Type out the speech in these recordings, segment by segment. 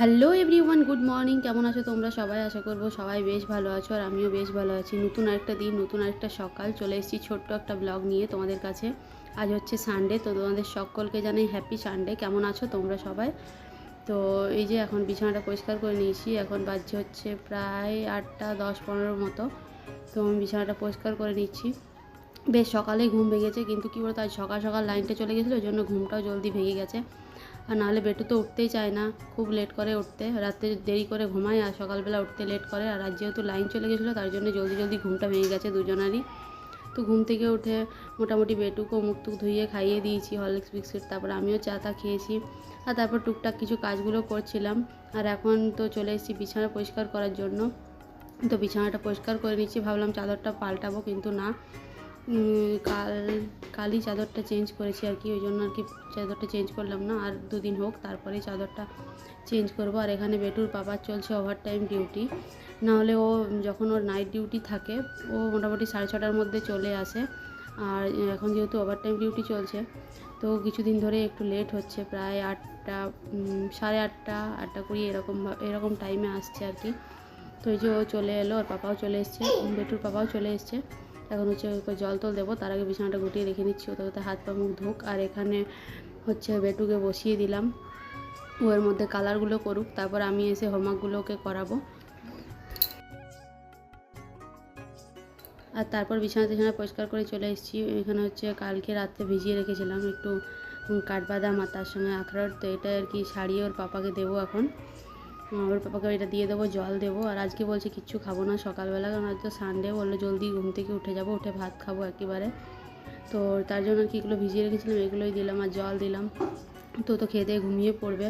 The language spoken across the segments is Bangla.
হ্যালো এভরিওয়ান গুড মর্নিং কেমন আছো তোমরা? সবাই আশা করব সবাই বেশ ভালো আছো আর আমিও বেশ ভালো আছি। নতুন আরেকটা দিন, নতুন আরেকটা সকাল। চলে এসেছি ছোট্ট একটা ব্লগ নিয়ে তোমাদের কাছে। আজ হচ্ছে সানডে তো তোমাদের সকলকে জানাই হ্যাপি সানডে কেমন আছো তোমরা সবাই? তো এই যে এখন বিছানাটা পরিষ্কার করে নিয়েছি। এখন বাজছে হচ্ছে প্রায় আটটা দশ পনেরোর মতো। তো আমি বিছানাটা পরিষ্কার করে নিচ্ছি। বেশ সকালেই ঘুম ভেঙেছে, কিন্তু কী বলতো, আজ সকাল সকাল লাইনটা চলে গেছিল, ওই জন্য ঘুমটাও জলদি ভেঙে গেছে। আর নাহলে বেটু তো উঠতেই চায় না। খুব লেট করে উঠতে। রাত্রে দেরি করে ঘুমায় আর সকালবেলা উঠতে লেট করে। আর আজ যেহেতু লাইন চলে গেছিল, তার জন্য জলদি জলদি ঘুমটা ভেঙে গেছে দুজনারই। তো ঘুম থেকে উঠে মোটামুটি বেটুকো মুখ টুক ধুইয়ে খাইয়ে দিয়েছি হরলিক্স বিস্কুট তারপর আমিও চা তা খেয়েছি। আর তারপর টুকটাক কিছু কাজগুলো করছিলাম। আর এখন তো চলে এসেছি বিছানা পরিষ্কার করার জন্য। তো বিছানাটা পরিষ্কার করে নিচ্ছি। ভাবলাম চাদরটা পাল্টাবো, কিন্তু না। কাল, কালই চাদরটা চেঞ্জ করেছি আর কি, ওই জন্য আর কি চাদরটা চেঞ্জ করলাম না। আর দুদিন হোক, তারপরেই চাদরটা চেঞ্জ করব। আর এখানে বেটুর পাপার চলছে ওভার টাইম ডিউটি নাহলে ও যখন ওর নাইট ডিউটি থাকে, ও মোটামুটি সাড়ে ছটার মধ্যে চলে আসে। আর এখন যেহেতু ওভার টাইম ডিউটি চলছে, তো কিছুদিন ধরে একটু লেট হচ্ছে। প্রায় আটটা সাড়ে আটটা আটটা কুড়ি এরকম এরকম টাইমে আসছে আর কি। তো এই যে ও চলে এলো, ওর পাপাও চলে এসছে, বেটুর পাপাও চলে এসছে। এখন হচ্ছে জল টল দেবো, তার আগে বিছানাটা গুটিয়ে রেখে নিচ্ছি, ওতে হাত পা মুখ ধুক, আর এখানে হচ্ছে বেটুকে বসিয়ে দিলাম। ও এর মধ্যে কালারগুলো করুক, তারপর আমি এসে হোমওয়ার্কগুলো ওকে করাবো। আর তারপর বিছানা টিছানা পরিষ্কার করে চলে এসেছি। এখানে হচ্ছে কালকে রাত্রে ভিজিয়ে রেখেছিলাম, একটু কাঠবাদাম আর তার সঙ্গে আখরোট, তো এটা আর কি সারিয়ে ওর পাপাকে দেবো এখন। ওর পাপাকে এটা দিয়ে দেবো, জল দেবো, আর আজকে বলছে কিচ্ছু খাব না সকালবেলা, কারণ আজ তো সানডে বলল জলদি ঘুম থেকে উঠে যাব, উঠে ভাত খাব একেবারে। তো তার জন্য আর কি এগুলো ভিজিয়ে রেখেছিলাম, এগুলোই দিলাম আর জল দিলাম। তো তো খেয়ে দিয়ে ঘুমিয়ে পড়বে।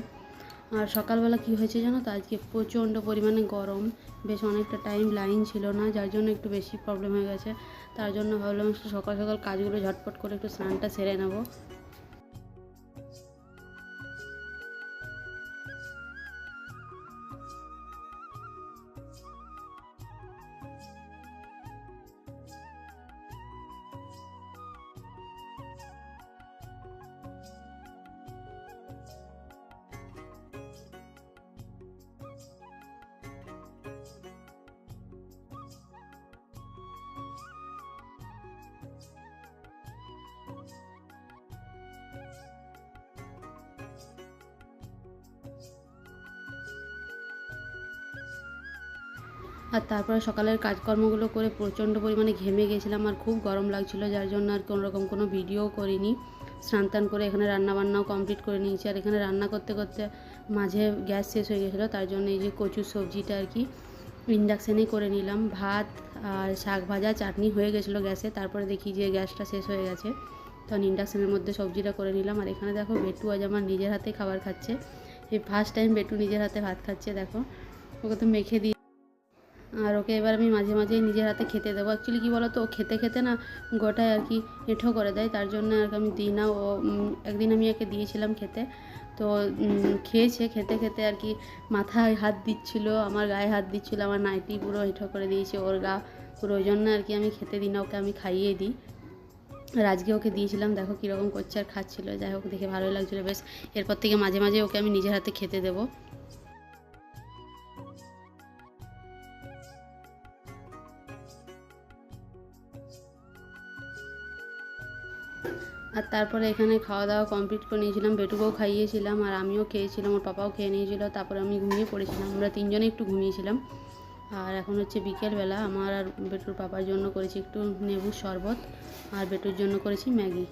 আর সকালবেলা কি হয়েছে জানো তো? আজকে প্রচণ্ড পরিমাণে গরম, বেশ অনেকটা টাইম লাইন ছিল না, যার জন্য একটু বেশি প্রবলেম হয়ে গেছে। তার জন্য ভাবলাম একটু সকাল সকাল কাজগুলো ঝটপট করে একটু স্নানটা সেরে নেব। আর তারপরে সকালের কাজকর্মগুলো করে প্রচণ্ড পরিমাণে ঘেমে গেছিলাম আর খুব গরম লাগছিল, যার জন্য আর কোনোরকম কোনো ভিডিও করিনি। স্নান টান করে এখানে রান্নাবান্নাও কমপ্লিট করে নিয়েছি। আর এখানে রান্না করতে করতে মাঝে গ্যাস শেষ হয়ে গেছিল, তার জন্য এই যে কচুর সবজিটা আর কি ইন্ডাকশানেই করে নিলাম। ভাত আর শাক ভাজা, চাটনি হয়ে গেছিল গ্যাসে, তারপরে দেখি যে গ্যাসটা শেষ হয়ে গেছে। তখন ইন্ডাকশানের মধ্যে সবজিটা করে নিলাম। আর এখানে দেখো বেটু আজ আমার নিজের হাতে খাবার খাচ্ছে। এই ফার্স্ট টাইম বেটু নিজের হাতে ভাত খাচ্ছে, দেখো। ওকে তো মেখে দিয়ে আর ওকে এবার আমি মাঝে মাঝেই নিজের হাতে খেতে দেবো। অ্যাকচুয়ালি কী বলো তো ও খেতে খেতে না গোটায় আর কি এঁঠো করে দেয়, তার জন্য আর আমি দিই না। ও একদিন আমি একে দিয়েছিলাম খেতে। তো খেয়েছে, খেতে খেতে আর কি মাথায় হাত দিচ্ছিল, আমার গায়ে হাত দিচ্ছিল, আমার নাইটি পুরো এঁঠো করে দিয়েছে, ওর গা পুরো। ওই জন্য আর কি আমি খেতে দিই না, ওকে আমি খাইয়ে দিই। আর আজকে ওকে দিয়েছিলাম, দেখো কীরকম করছে আর খাচ্ছিলো। যাই হোক, দেখে ভালোই লাগছিল, বেশ। এরপর থেকে মাঝে মাঝে ওকে আমি নিজের হাতে খেতে দেবো। আর তারপরে এখানে খাওয়া দাওয়া কমপ্লিট করে নিয়েছিলাম, বেটুকেও খাইয়েছিলাম আর আমিও খেয়েছিলাম, ওর পাপাও খেয়ে নিয়েছিল, তারপরে আমি ঘুমিয়ে পড়েছিলাম, আমরা তিনজনে একটু ঘুমিয়েছিলাম। আর এখন হচ্ছে বিকেলবেলা, আমার আর বেটুর পাপার জন্য করেছি একটু নেবুর শরবত, আর বেটুর জন্য করেছি ম্যাগি।